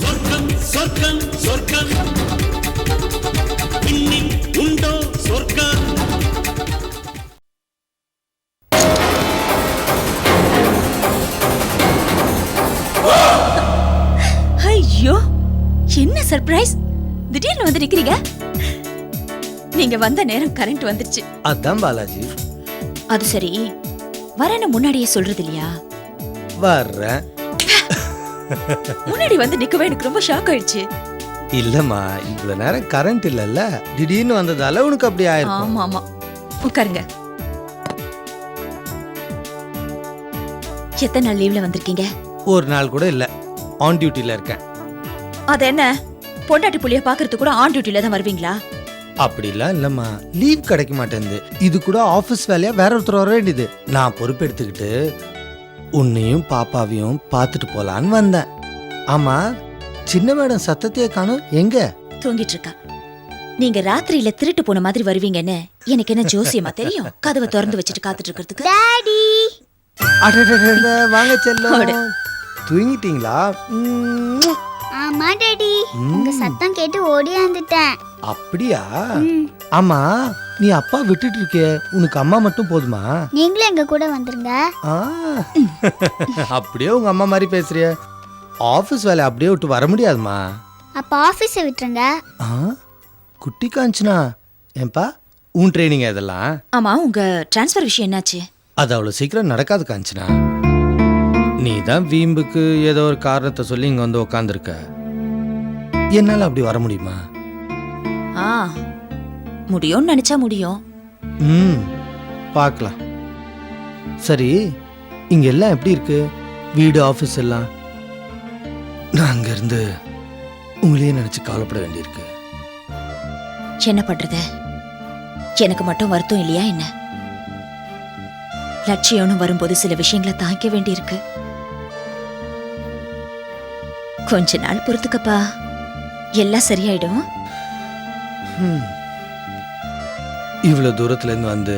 சொர்க்கம் சொர்க்கம் சொர்க்கம். இன்னில் உண்டோ சொர்க்கம்? ஐயோ என்ன சர்ப்ரைஸ் திடீர்னு வந்து நிக்கிறீங்க? நீங்க வந்த நேரம் கரண்ட் வந்துருச்சு. அதான் பாலாஜி. அது சரி. வரேன்னு முன்னாடியே சொல்றது இல்லையா? வர்றேன். முன்னாடி வந்து நிக்கவே எனக்கு ரொம்ப ஷாக் ஆயிடுச்சு. இல்லம்மா இவ்வளவு நேரம் கரண்ட் இல்லல்ல. திடீர்னு வந்ததால உனக்கு அப்படி ஆயிருக்கும். ஆமா ஆமா. உட்காருங்க. எத்தனை நாள் லீவ்ல வந்திருக்கீங்க? ஒரு நாள் கூட இல்ல. ஆன் டியூட்டில இருக்கேன். அது என்ன? பொண்டாட்டி புள்ளிய பாக்குறதுக்கு கூட ஆன் டியூட்டில தான் வருவீங்களா? அப்படிலாம் இல்லம்மா. லீவ் கிடைக்க மாட்டேங்குது. இது கூட ஆபீஸ் வேலையா வேற ஒருத்தர் வர வேண்டியது. நான் பொறுப்பெடுத்துக்கிட்டு உன்னையும் பாப்பாவையும் பார்த்துட்டு போலான்னு வந்தேன். ஆமா சின்ன மேடம் சத்தத்தையே காணும். எங்க? தூங்கிட்டு இருக்கா நீங்க ராத்திரியில திருட்டு போன மாதிரி வருவீங்கன்னு எனக்கு என்ன ஜோசியமா தெரியும்? கதவை திறந்து வச்சுட்டு காத்துட்டு இருக்கிறதுக்கு. டாடி! அடடடட, வாங்க. செல்லம். தூங்கிட்டீங்களா? உம். ஆமா டாடி. உங்க சத்தம் கேட்டு ஓடி வந்துட்டேன். அப்படியா? ஆமா நீ அப்பா விட்டுட்டு இருக்கே. உனக்கு அம்மா மட்டும் போதுமா? நீங்களும் எங்க கூட வந்துருங்க. ஆ. அப்படியே உங்க அம்மா மாதிரி பேசுறிய. ஆபீஸ் வேலை அப்படியே விட்டு வர முடியாதுமா? அப்ப ஆபீஸை விட்டுருங்க. ஆ? குட்டி காஞ்சனா? ஏன்பா உன் ட்ரைனிங் இதெல்லாம்? ஆமா உங்க டிரான்ஸ்ஃபர் விஷயம் என்னாச்சு? அது அவ்வளோ சீக்கிரம் நடக்காது காஞ்சனா. நீ தான் வீம்புக்கு ஏதோ ஒரு காரணத்தை சொல்லி இங்க வந்து உக்காந்துருக்க. என்னால அப்படி வர முடியுமா? ஆ முடியும்னு நினைச்சா முடியும். ம் பார்க்கலாம். சரி இங்க எல்லாம் எப்படி இருக்கு? வீடு ஆஃபீஸ் எல்லாம்? நான் அங்க இருந்து உங்களையே நினைச்சு கவலைப்பட வேண்டியிருக்கு. என்ன பண்றது? எனக்கு மட்டும் வருத்தம் இல்லையா என்ன? லட்சியம்னு வரும்போது சில விஷயங்களை தாங்கிக்க வேண்டியிருக்கு. கொஞ்ச நாள் பொறுத்துக்கப்பா. எல்லாம் சரியாயிடும்? ம். இவ்வளவு தூரத்துல இருந்து வந்து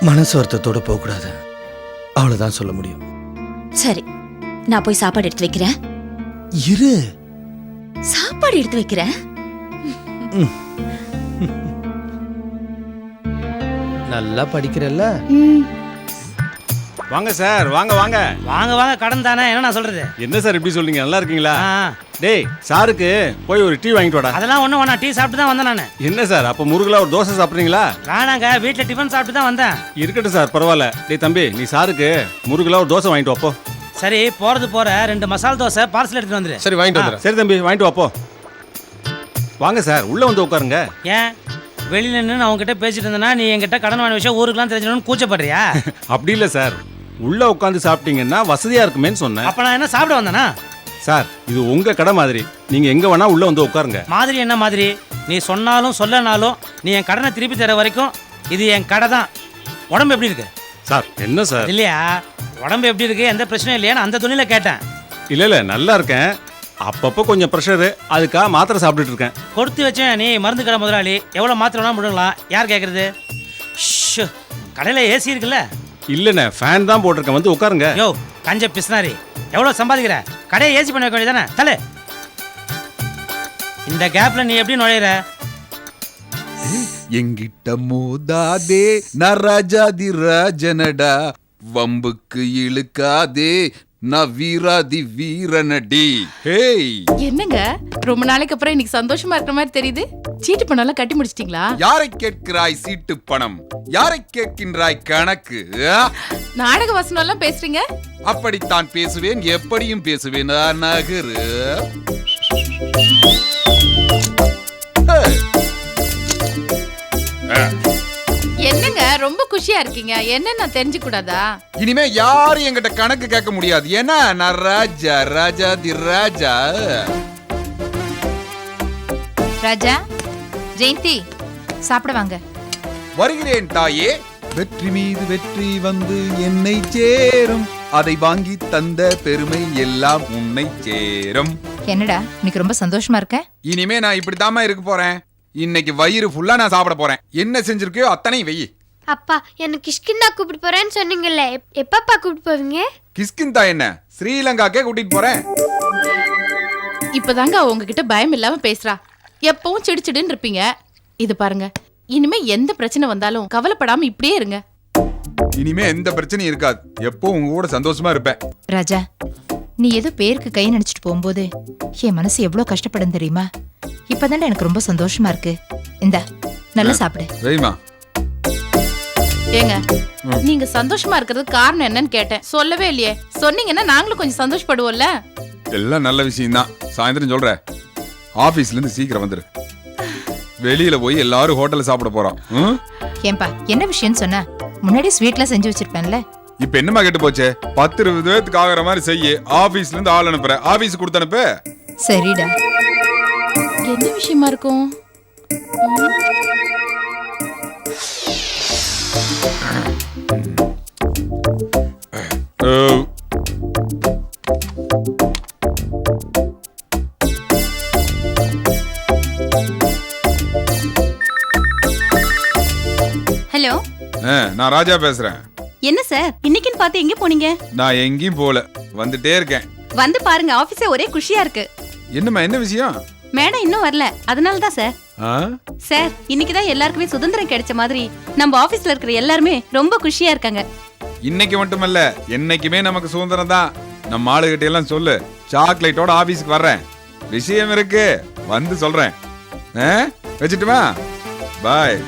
மனசு வருத்தத்தோட போகக்கூடாது. அவ்வளவுதான் சொல்ல முடியும். சரி நான் போய் சாப்பாடு எடுத்து வைக்கிறேன். இரு. சாப்பாடு எடுத்து வைக்கிறேன்? நல்லா படிக்கிறல்ல? வாங்க சார் வாங்க வாங்க. வாங்க வாங்க கடன் தானே? என்ன நான் சொல்றது? என்ன சார் இப்படி சொல்றீங்க? நல்லா இருக்கீங்களா? டேய் சாருக்கு போய் ஒரு டீ வாங்கிட்டு வாடா. அதெல்லாம் ஒன்றும் வேணாம் டீ சாப்பிட்டு தான் வந்தேன் நான். என்ன சார் அப்ப முருகலா ஒரு தோசை சாப்பிட்றீங்களா? வேணாங்க வீட்டில் டிஃபன் சாப்பிட்டு தான் வந்தேன். இருக்கட்டும் சார் பரவாயில்ல. டேய் தம்பி நீ சாருக்கு முருகலா ஒரு தோசை வாங்கிட்டு வாப்போ சரி போறது போற ரெண்டு மசால் தோசை பார்சல் எடுத்துட்டு வந்துரு. சரி வாங்கிட்டு வந்துடுறேன் சரி தம்பி வாங்கிட்டு வாப்போ வாங்க சார் உள்ள வந்து உட்காருங்க. ஏன்? வெளியில நின்று நான் உங்ககிட்ட பேசிட்டு இருந்தேன்னா நீ என்கிட்ட கடன் வாங்கின விஷயம் ஊருக்குலாம் தெரிஞ்சிடணும்னு கூச்சப்படுறியா? அப்படி இல்லை சார். உள்ள உட்காந்து சாப்பிட்டீங்கன்னா வசதியா இருக்குமேன்னு சொன்னேன். அப்ப நான் என்ன சாப்பிட வந்தேனா? சார் இது உங்க கடை மாதிரி. நீங்க எங்க வேணா உள்ள வந்து உட்காருங்க. மாதிரி என்ன மாதிரி? நீ சொன்னாலும் சொல்லனாலும் நீ என் கடனை திருப்பி தர வரைக்கும் இது என் கடை தான். உடம்பு எப்படி இருக்கு? சார் என்ன சார்? இல்லையா? உடம்பு எப்படி இருக்கு? எந்த பிரச்சனையும் இல்லையான்னு அந்த துணியில கேட்டேன். இல்ல இல்ல நல்லா இருக்கேன். அப்பப்போ கொஞ்சம் ப்ரெஷரு அதுக்காக மாத்திரை சாப்பிட்டுட்டு இருக்கேன். கொடுத்து வச்சேன் நீ மருந்து கடை முதலாளி. எவ்வளோ மாத்திரை வேணா முடுங்கலாம் யார் கேட்குறது கடையில் ஏசி இருக்குல்ல? இல்லைண்ணே ஃபேன் தான் போட்டிருக்கேன். வந்து உட்காருங்க. யோ கஞ்ச பிஸ்னாரி எவ்வளோ சம்பாதிக்கிற? கடையை ஏசி பண்ண வைக்க வேண்டியதானே தலை இந்த கேப்ல நீ எப்படி நுழையிற? எங்கிட்ட மோதாதே நான் ராஜாதி ராஜனடா. வம்புக்கு இழுக்காதே நான் வீராதி வீரனடி. ஹேய். என்னங்க? ரொம்ப நாளைக்கு அப்புறம் இன்னைக்கு சந்தோஷமா இருக்கிற மாதிரி தெரியுது. சீட்டு பணம்லாம் கட்டி முடிச்சிட்டீங்களா? யாரை கேட்கிறாய் சீட்டு பணம்? யாரை கேட்கின்றாய் கணக்கு? ஆ? நாடக வசனம் எல்லாம் பேசுறீங்க? அப்படித்தான் பேசுவேன் எப்படியும் பேசுவேன். ஆ, நகரு. என்னங்க ரொம்ப குஷியா இருக்கீங்க. என்ன நான் தெரிஞ்சு கூடாதா இனிமே யாரும் என்கிட்ட கணக்கு கேட்க முடியாது. ஏன்னா நான் ராஜா ராஜாதி ராஜா. ராஜா ஜெயந்தி சாப்பிட வாங்க. வருகிறேன் தாயே. வெற்றி மீது வெற்றி வந்து என்னை சேரும். அதை வாங்கி தந்த பெருமை எல்லாம் உன்னை சேரும். என்னடா இன்னைக்கு ரொம்ப சந்தோஷமா இருக்க? இனிமே நான் இப்படித்தாம்மா இருக்க போறேன். இன்னைக்கு வயிறு ஃபுல்லா நான் சாப்பிட போறேன். என்ன செஞ்சிருக்கியோ அத்தனை வெயி. அப்பா எனக்கு கிஷ்கிந்தா கூப்பிட்டு போறேன்னு சொன்னீங்கல்ல. எப்- எப்பப்பா கூப்பிட்டு போவீங்க? கிஸ்கிந்தா என்ன? ஸ்ரீலங்காக்கே கூட்டிட்டு போறேன். இப்பதாங்க அவ உங்ககிட்ட பயம் இல்லாம பேசுறா. எப்பவும் சிடுச்சிடுன்னு இருப்பீங்க. இது பாருங்க இனிமே எந்த பிரச்சனை வந்தாலும் கவலைப்படாம இப்படியே இருங்க. இனிமே எந்த பிரச்சனையும் இருக்காது. எப்பவும் உங்க கூட சந்தோஷமா இருப்பேன். ராஜா நீ ஏதோ பேருக்கு கை நினைச்சிட்டு போகும்போது என் மனசு எவ்வளவு கஷ்டப்படும் தெரியுமா? இப்பதானே எனக்கு ரொம்ப சந்தோஷமா இருக்கு. இந்தா நல்லா சாப்பிடு. வெய்மா ஏங்க நீங்க சந்தோஷமா இருக்கிறதுக்கு காரணம் என்னன்னு கேட்டேன். சொல்லவே இல்லையே. சொன்னீங்கன்னா நாங்களும் கொஞ்சம் சந்தோஷப்படுவோம்ல? எல்லாம் நல்ல விஷயம் தான் சாயந்தரம் சொல்ற ஆபீஸ்ல இருந்து சீக்கிரம் வந்துரு. வெளியில போய் எல்லாரும் ஹோட்டல்ல சாப்பிட போறோம் ம்? ஏன்பா என்ன விஷயம்னு சொன்ன? முன்னாடி ஸ்வீட்லாம் செஞ்சு வச்சிருப்பேன்ல. இப்ப என்னமா கெட்டு போச்சு? பத்து இருபது பேத்துக்கு ஆகுற மாதிரி செய்ய ஆபீஸ்ல இருந்து ஆள் அனுப்புற. ஆபீஸ் கொடுத்து அனுப்பு. சரிடா. என்ன விஷயமா இருக்கும்? ஹலோ. ஆ, நான் ராஜா பேசுறேன். என்ன சார்? இன்னைக்குன்னு பார்த்து எங்க போனீங்க? நான் எங்கேயும் போல. வந்துட்டே இருக்கேன். வந்து பாருங்க ஆபீஸே ஒரே குஷியா இருக்கு. என்னம்மா என்ன விஷயம்? மேடம் இன்னும் வரல. அதனால தான் சார்? சார் இன்னைக்கு தான் எல்லாருக்குமே சுதந்திரம் கிடைச்ச மாதிரி நம்ம ஆபீஸ்ல இருக்கிற எல்லாருமே ரொம்ப குஷியா இருக்காங்க. இன்னைக்கு மட்டுமல்ல என்னைக்குமே நமக்கு சுதந்திரம் தான். நம்ம ஆளுகிட்ட எல்லாம் சொல்லு. சாக்லேட்டோட ஆபீஸ்க்கு வர்றேன். விஷயம் இருக்கு. வந்து சொல்றேன். ஆ? வச்சுட்டுமா? பாய்.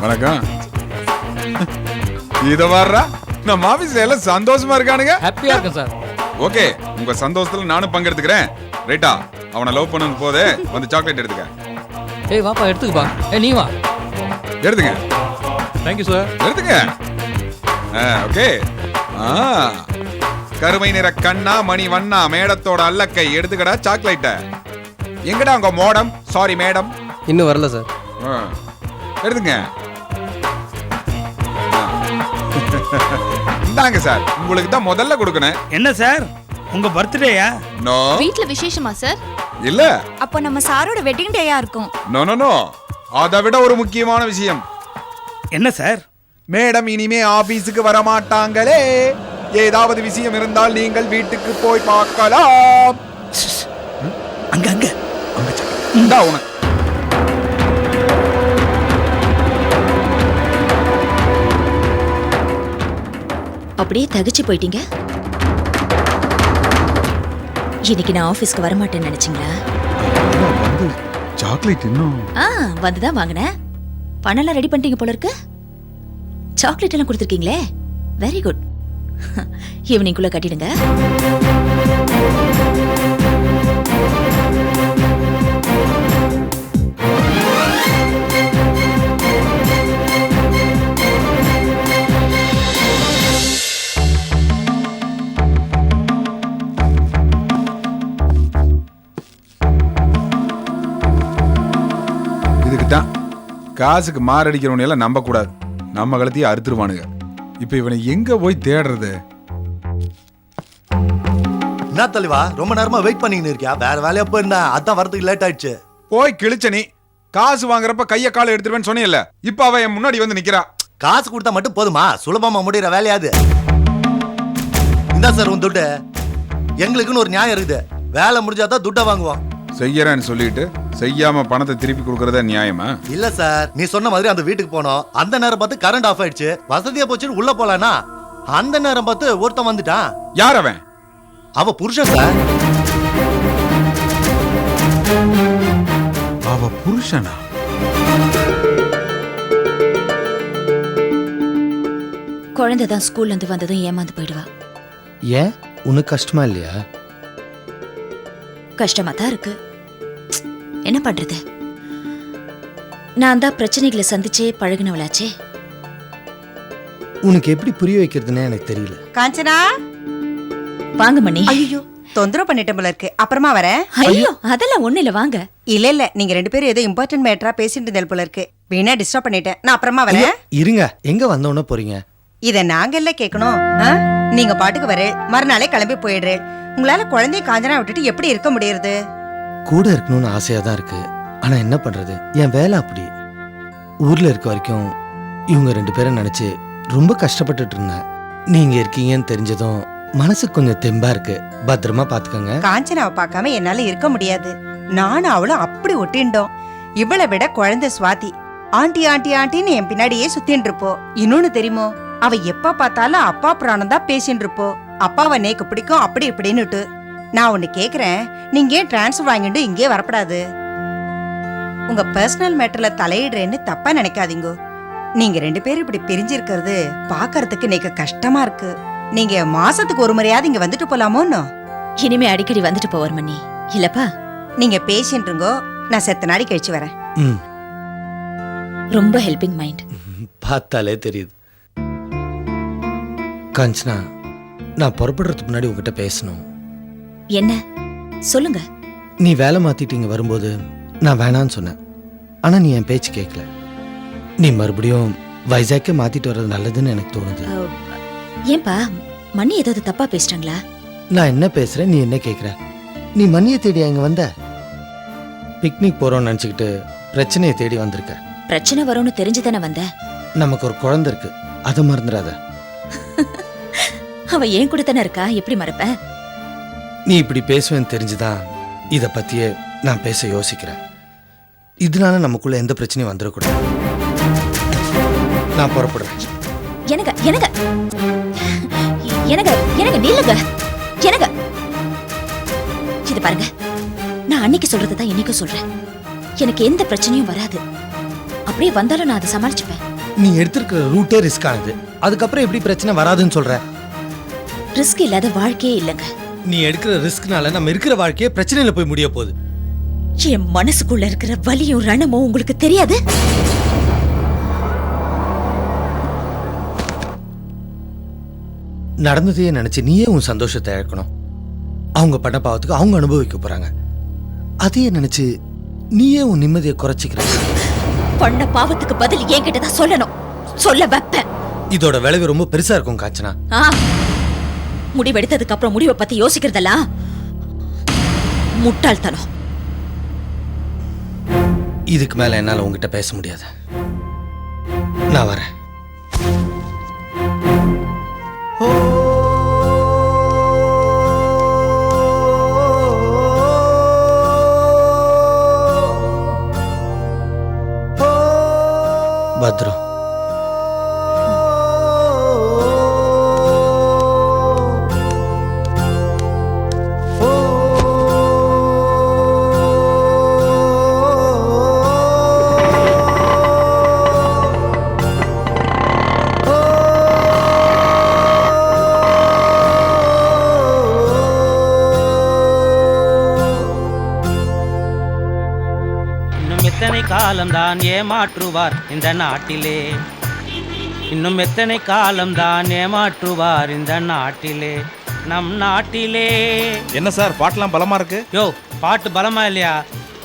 வணக்கம் இத வர்றா? நம்ம ஆபீஸ்ல எல்லாம் சந்தோஷமா இருக்கானுங்க. ஹாப்பியா இருக்கும் சார். ஓகே உங்க சந்தோஷத்துல நானும் பங்கெடுத்துக்கிறேன். ரைட்டா அவனை லவ் பண்ணது போதே வந்து சாக்லேட் எடுத்துக்க. ஏய் வாப்பா எடுத்துக்கப்பா. ஏய் நீ வா. எடுத்துங்க தேங்க்யூ சார் எடுத்துங்க ஆ, ஓகே. ஆ கருமை நிற கண்ணா மணி வண்ணா மேடத்தோட அல்லக்கை எடுத்துக்கடா சாக்லேட்ட. எங்கடா உங்க மோடம்? சாரி மேடம் இன்னும் வரல சார் ஆ, எடுத்துங்க. இந்தாங்க சார். உங்களுக்கு தான் முதல்ல கொடுக்கணும். என்ன சார்? உங்க பர்த்டேயா? நோ வீட்ல விசேஷமா சார்? இல்ல. அப்போ நம்ம சாரோட வெட்டிங் டேயா இருக்கும். நோ நோ நோ அதை விட ஒரு முக்கியமான விஷயம். என்ன சார்? மேடம் இனிமே ஆபீஸுக்கு வர மாட்டாங்களே ஏதாவது விஷயம் இருந்தால் நீங்கள் வீட்டுக்கு போய் பார்க்கலாம். அங்க அங்க. இந்தா உனக்கு. அப்படியே தகச்சு போயிட்டீங்க? இன்னைக்கு நான் ஆபீஸ்க்கு வர மாட்டேன்னு நினைச்சீங்களா சாக்லேட் இன்னும். ஆ வந்து தான் வாங்கினேன். பணம்லாம் ரெடி பண்ணிட்டீங்க போல இருக்கு. சாக்லேட் எல்லாம் கொடுத்துருக்கீங்களே? Very good ஈவினிங்குள்ள கட்டிடுங்க. காசுக்கு மாரடிக்கிறவனை எல்லாம் நம்ப கூடாது நம்ம கழுத்தையே அறுத்துருவானுங்க. இப்ப இவனை எங்க போய் தேடுறது? என்ன தலைவா ரொம்ப நேரமா வெயிட் பண்ணிக்கின்னு இருக்கியா? வேற வேலையா போயிருந்தேன் அதான் வரதுக்கு லேட் ஆயிடுச்சு. போய் கிழிச்ச நீ. காசு வாங்குறப்ப கைய காலை எடுத்துருவேன்னு சொன்னீல்ல இப்ப அவ என் முன்னாடி வந்து நிக்கிறா. காசு கொடுத்தா மட்டும் போதுமா? சுலபமா முடிகிற வேலையாது. இந்தா சார் உன் துட்டு. எங்களுக்குன்னு ஒரு நியாயம் இருக்குது. வேலை முடிஞ்சாதான் துட்டை வாங்குவோம். செய்யறேன்னு சொல்லிட்டு செய்யாம பணத்தை திருப்பி கொடுக்கறதா நியாயமா? இல்ல சார். நீ சொன்ன மாதிரி அந்த வீட்டுக்கு போனோம். அந்த நேரம் பார்த்து கரண்ட் ஆஃப் ஆயிடுச்சு. வசதியா போச்சுன்னு உள்ள போலானா? அந்த நேரம் பார்த்து ஒருத்தன் வந்துட்டான். யார் அவன்? அவ புருஷன் சார். அவ புருஷனா? குழந்தை தான் ஸ்கூல்ல இருந்து வந்ததும் ஏமாந்து போயிடுவா. ஏன்? உனக்கு கஷ்டமா இல்லையா? கஷ்டமா தான் இருக்கு. என்ன பண்றது? நான் தான் பிரச்சனைகளை சந்திச்சே பழகினவளாச்சே. உனக்கு எப்படி புரிய வைக்கிறதுன்னு எனக்கு தெரியல. காஞ்சனா? வாங்க மணி. ஐயோ தொந்தரவு பண்ணிட்டேன் போல இருக்கு. அப்புறமா வரேன். ஐயோ அதெல்லாம் ஒண்ணு இல்ல வாங்க. இல்ல இல்ல நீங்க ரெண்டு பேரும் ஏதோ இம்பார்ட்டன்ட் மேட்டரா பேசிட்டு இருந்தேன் போல இருக்கு. வீணா டிஸ்டர்ப் பண்ணிட்டேன். நான் அப்புறமா வரேன். இருங்க. எங்க வந்தோன்னு போறீங்க? இத நாங்க இல்ல கேட்கணும்? நீங்க பாட்டுக்கு வரே மறுநாளே கிளம்பி போயிடுறேன். உங்களால குழந்தைய காஞ்சனா விட்டுட்டு எப்படி இருக்க முடியறது? கூட இருக்கணும்னு ஆசையாக தான் இருக்கு. ஆனால் என்ன பண்ணுறது என் வேலை அப்படி. ஊரில் இருக்க வரைக்கும் இவங்க ரெண்டு பேரும் நினச்சி ரொம்ப கஷ்டப்பட்டுட்டு இருந்தேன். நீங்கள் இருக்கீங்கன்னு தெரிஞ்சதும் மனசுக்கு கொஞ்சம் தெம்பா இருக்கு. பத்திரமா பார்த்துக்கோங்க காஞ்சனாவை பார்க்காம என்னால இருக்க முடியாது. நானும் அவளும் அப்படி ஒட்டிண்டோம் இவளை விட குழந்தை சுவாதி. ஆண்டி ஆண்டி ஆண்டின்னு என் பின்னாடியே சுத்தின்னு இருப்போ இன்னொன்னு தெரியுமோ? அவ எப்ப பார்த்தாலும் அப்பா பிராணம் தான் பேசின்னு இருப்போ அப்பாவை நேக்கு பிடிக்கும் அப்படி இப்படின்னுட்டு. நான் ஒன்னு கேக்குறேன். நீங்க ஏன் டிரான்ஸ்ஃபர் வாங்கிட்டு இங்கே வரப்படாது? உங்க பர்சனல் மேட்டர்ல தலையிடுறேன்னு தப்பா நினைக்காதீங்க. நீங்க ரெண்டு பேரும் இப்படி பிரிஞ்சிருக்கிறது பாக்கறதுக்கு நேக்கு கஷ்டமா இருக்கு. நீங்க மாசத்துக்கு ஒரு முறையாவது இங்க வந்துட்டு போலாமோன்னு இனிமே அடிக்கடி வந்துட்டு போவார் மணி இல்லப்பா. நீங்க பேசிட்டு இருங்கோ. நான் செத்த நாடி கழிச்சு வரேன். ம். ரொம்ப ஹெல்பிங் மைண்ட் பார்த்தாலே தெரியுது. காஞ்சனா நான் புறப்படுறதுக்கு முன்னாடி உங்ககிட்ட பேசணும். என்ன? சொல்லுங்க. நீ வேலை மாத்திட்டு இங்க வரும்போது நான் வேணான்னு சொன்னேன். ஆனா நீ என் பேச்சு கேட்கல நீ மறுபடியும் வைசாக்கே மாத்திட்டு வர்றது நல்லதுன்னு எனக்கு தோணுது. அஹ், ஏன்பா மணி ஏதாவது தப்பா பேசிட்டாங்களா? நான் என்ன பேசுறேன் நீ என்ன கேக்குற? நீ மணியை தேடி அங்க வந்த? பிக்னிக் போறோம்னு நினச்சிக்கிட்டு பிரச்சனையை தேடி வந்திருக்க. பிரச்சனை வரும்னு தெரிஞ்சுதானே வந்த? நமக்கு ஒரு குழந்தை இருக்கு. அதை மறந்துடாத. அவ ஏன் கூட தானே இருக்கா? எப்படி மறப்ப? நீ இப்படி பேசுவேன்னு தெரிஞ்சுதான் இதை பத்தியே நான் பேச யோசிக்கிறேன். இதனால நமக்குள்ள எந்த பிரச்சனையும் வந்துடக்கூடாது. நான் புறப்படுறேன். எனக்கு எனக்கு. எனக்கு எனக்கு நில்லுங்க. எனக்கு. இது பாருங்க. நான் அன்னைக்கு சொல்றது தான் இன்னைக்கும் சொல்றேன். எனக்கு எந்த பிரச்சனையும் வராது. அப்படியே வந்தாலும் நான் அதை சமாளிச்சுப்பேன். நீ எடுத்திருக்கிற ரூட்டே ரிஸ்க் ஆனது. அதுக்கப்புறம் எப்படி பிரச்சனை வராதுன்னு சொல்ற? ரிஸ்க் இல்லாத வாழ்க்கையே இல்லைங்க. நீ எடுக்கிற ரிஸ்க்னால நம்ம இருக்கிற வாழ்க்கையே பிரச்சனையில போய் முடிய போகுது. என் மனசுக்குள்ள இருக்கிற வலியும் ரணமும் உங்களுக்கு தெரியாது? நடந்ததையே நினைச்சு நீயே உன் சந்தோஷத்தை இழக்கணும். அவங்க பண்ண பாவத்துக்கு அவங்க அனுபவிக்க போறாங்க. அதையே நினைச்சு நீயே உன் நிம்மதியை குறைச்சிக்கிற. பண்ண பாவத்துக்கு பதில் என்கிட்ட தான் சொல்லணும். சொல்ல வைப்பேன். இதோட விளைவு ரொம்ப பெருசா இருக்கும் காஞ்சனா. ஆ. முடிவெடுத்ததுக்கு அப்புறம் முடிவை பத்தி யோசிக்கிறதெல்லாம் முட்டாள்தனம். இதுக்கு மேல என்னால உங்ககிட்ட பேச முடியாது. நான் வரேன். பத்ரம் காலம்தான் ஏமாற்றுவார் இந்த நாட்டிலே. இன்னும் எத்தனை காலம்தான் ஏமாற்றுவார் இந்த நாட்டிலே. நம் நாட்டிலே. என்ன சார் பாட்டெல்லாம் பலமா இருக்கு? யோ பாட்டு பலமா இல்லையா?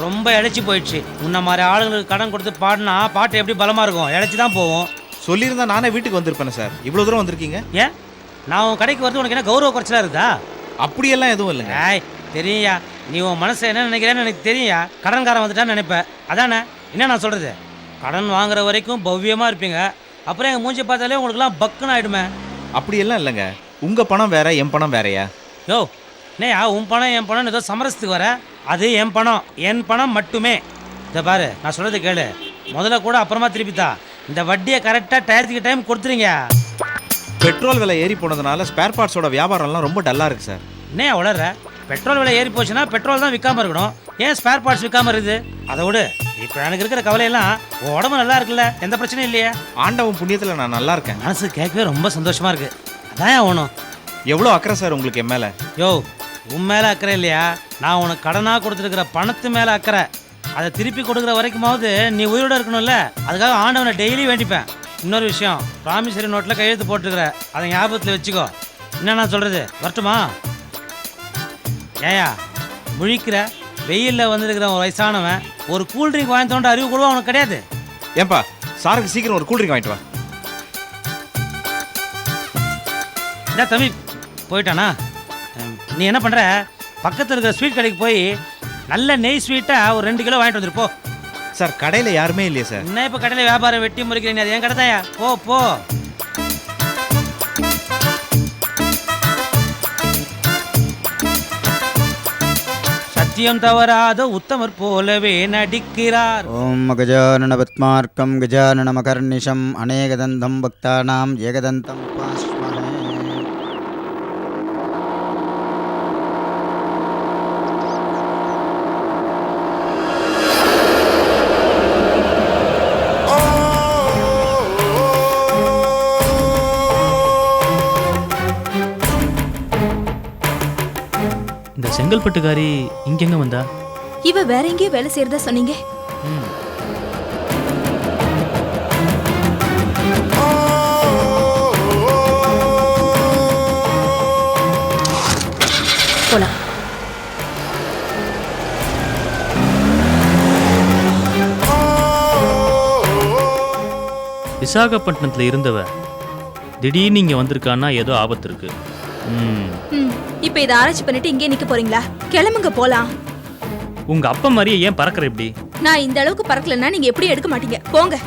ரொம்ப இழைச்சி போயிடுச்சு. உன்ன மாதிரி ஆளுங்களுக்கு கடன் கொடுத்து பாடினா பாட்டு எப்படி பலமா இருக்கும்? இழைச்சி தான் போவோம். சொல்லியிருந்தா நானே வீட்டுக்கு வந்திருப்பேனே சார். இவ்வளவு தூரம் வந்திருக்கீங்க? ஏன்? நான் உன் கடைக்கு வரது உனக்கு என்ன கௌரவ குறைச்சலா இருக்குதா அப்படியெல்லாம் எதுவும் இல்லைங்க. ஏய் தெரியுயா நீ உன் மனசை என்ன நினைக்கிறேன்னு எனக்கு தெரியுயா கடன்காரன் வந்துட்டான்னு நினைப்ப அதானே? என்ன நான் சொல்றது? கடன் வாங்குற வரைக்கும் பவ்யமா இருப்பீங்க. அப்புறம் எங்கள் மூஞ்சி பார்த்தாலே உங்களுக்குலாம் பக்குன்னு ஆயிடுமே. அப்படியெல்லாம் இல்லைங்க. உங்க பணம் வேற என் பணம் வேறயா? யோ என்னையா உன் பணம் என் பணம் ஏதோ சமரசத்துக்கு வர? அது என் பணம். என் பணம் மட்டுமே. இதை பாரு நான் சொல்றது கேளு. முதல்ல கூட அப்புறமா திருப்பித்தா இந்த வட்டியை கரெக்டாக டயத்துக்கு டைம் கொடுத்துறீங்க பெட்ரோல் விலை ஏறி போனதுனால ஸ்பேர் பார்ட்ஸோட வியாபாரம்லாம் ரொம்ப டல்லா இருக்கு சார். என்னையா உளற பெட்ரோல் விலை ஏறி போச்சுன்னா பெட்ரோல் தான் விற்காம இருக்கணும். ஏன் ஸ்பேர் பார்ட்ஸ் விற்காம இருக்குது? அதை விடு. இப்போ எனக்கு இருக்கிற கவலையெல்லாம் உன் உடம்பு நல்லா இருக்குல்ல? எந்த பிரச்சனையும் இல்லையே. ஆண்டவன் புண்ணியத்துல நான் நல்லா இருக்கேன். மனசு கேட்கவே ரொம்ப சந்தோஷமா இருக்கு. அதான் ஆகணும் எவ்வளோ அக்கறை சார் உங்களுக்கு என் மேல? யோ உன் மேலே அக்கறை இல்லையா? நான் உனக்கு கடனாக கொடுத்துருக்கிற பணத்து மேலே அக்கறை. அதை திருப்பி கொடுக்குற வரைக்குமாவது நீ உயிரோட இருக்கணும்ல? அதுக்காக ஆண்டவனை டெய்லி வேண்டிப்பேன். இன்னொரு விஷயம் ப்ராமிசரி நோட்டில் கையெழுத்து போட்டுருக்கிற அதை ஞாபகத்தில் வச்சுக்கோ. என்ன நான் சொல்கிறது வரட்டுமா? ஏயா முழிக்கிற வெயிலில் வந்திருக்கிற ஒரு வயசானவன் ஒரு கூல் ட்ரிங்க் வாங்கி தோண்ட அறிவு கூட உனக்கு கிடையாது. ஏன்பா சாருக்கு சீக்கிரம் ஒரு கூல்ட்ரிங்க் வாங்கிட்டு வா. இந்த தம்பி போயிட்டானா? நீ என்ன பண்ணுற பக்கத்தில் இருக்கிற ஸ்வீட் கடைக்கு போய் நல்ல நெய் ஸ்வீட்டா ஒரு ரெண்டு கிலோ வாங்கிட்டு வந்துரு போ. சார் கடையில் யாருமே இல்லையே சார். என்ன இப்போ கடையில் வியாபாரம் வெட்டி முறிக்கிறேன் நீ அது என் கடை தாயா போ போ. நித்தியம் தவறாத உத்தமர் போலவே நடிக்கிறார். ஓம் கஜானன பத்மார்க்கம் கஜானன மகர்நிஷம் அநேகதந்தம் பக்தானாம் ஏகதந்தம் பாஸ் செங்கல்பட்டுக்காரி இங்கெங்க வந்தா? இவ வேற எங்கேயோ வேலை செய்யறதா சொன்னீங்க. போலாம். விசாகப்பட்டினத்துல இருந்தவ திடீர்னு இங்க வந்திருக்கான்னா ஏதோ ஆபத்து இருக்கு. ம். இப்ப இதை ஆராய்ச்சி பண்ணிட்டு இங்கே நிக்க போறீங்களா? கிளம்புங்க போலாம். உங்க அப்பா மாதிரியே ஏன் பறக்கிற இப்படி? நான் இந்த அளவுக்கு பறக்கலன்னா நீங்க எப்படி எடுக்க மாட்டீங்க? போங்க.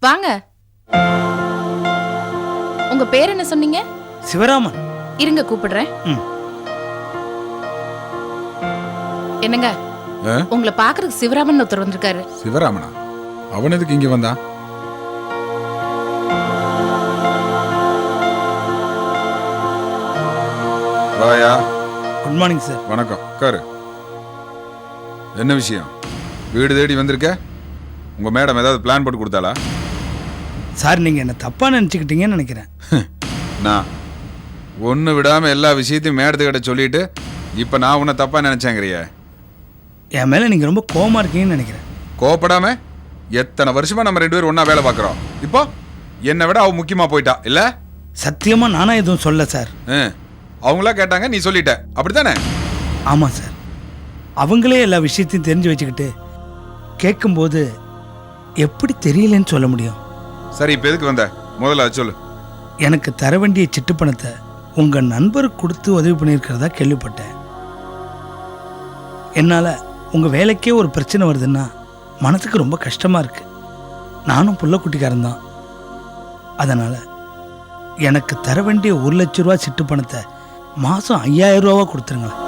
வாங்க. உங்க பேர் என்ன சொன்னீங்க? சிவராமன். இருங்க கூப்பிடுறேன். ம். என்னங்க? உங்களை பாக்குறதுக்கு சிவராமன் ஒருத்தர் வந்திருக்காரு. சிவராமனா? அவன் எதுக்கு இங்க வந்தான்? வாயா குட் மார்னிங் சார் வணக்கம். உட்காரு. என்ன விஷயம்? வீடு தேடி வந்திருக்க? உங்க மேடம் ஏதாவது பிளான் போட்டு கொடுத்தாளா? சார் நீங்க என்ன தப்பா நினைச்சுக்கிட்டீங்கன்னு நினைக்கிறேன். நான் ஒன்று விடாம எல்லா விஷயத்தையும் மேடத்துக்கிட்ட சொல்லிட்டு இப்போ நான் உன்னை தப்பா நினைச்சேங்கிறிய. என் மேல நீங்க ரொம்ப கோவமா இருக்கீங்கன்னு நினைக்கிறேன். கோவப்படாம எத்தனை வருஷமா நம்ம ரெண்டு பேரும் ஒண்ணா வேலை பார்க்குறோம்? இப்போ என்னை விட அவ முக்கியமா போயிட்டா இல்ல? சத்தியமா நானா எதுவும் சொல்ல சார் ஆ, அவங்களா கேட்டாங்க நீ சொல்லிட்ட. அப்படித்தானே? ஆமா சார். அவங்களே எல்லா விஷயத்தையும் தெரிஞ்சு வச்சுக்கிட்டு கேட்கும்போது எப்படி தெரியலன்னு சொல்ல முடியும்? சரி இப்போ எதுக்கு வந்த? முதல்ல அதை சொல்லு. எனக்கு தர வேண்டிய சிட்டு பணத்தை உங்க நண்பருக்கு கொடுத்து உதவி பண்ணியிருக்கிறதா கேள்விப்பட்டேன். என்னால உங்க வேலைக்கே ஒரு பிரச்சனை வருதுன்னா மனசுக்கு ரொம்ப கஷ்டமா இருக்கு. நானும் புள்ள குட்டிக்காரன் தான். அதனால எனக்கு தர வேண்டிய ஒரு லட்ச ரூபா சிட்டு பணத்தை மாதம் ஐயாயிரம் ரூபாவா கொடுத்துருங்களேன்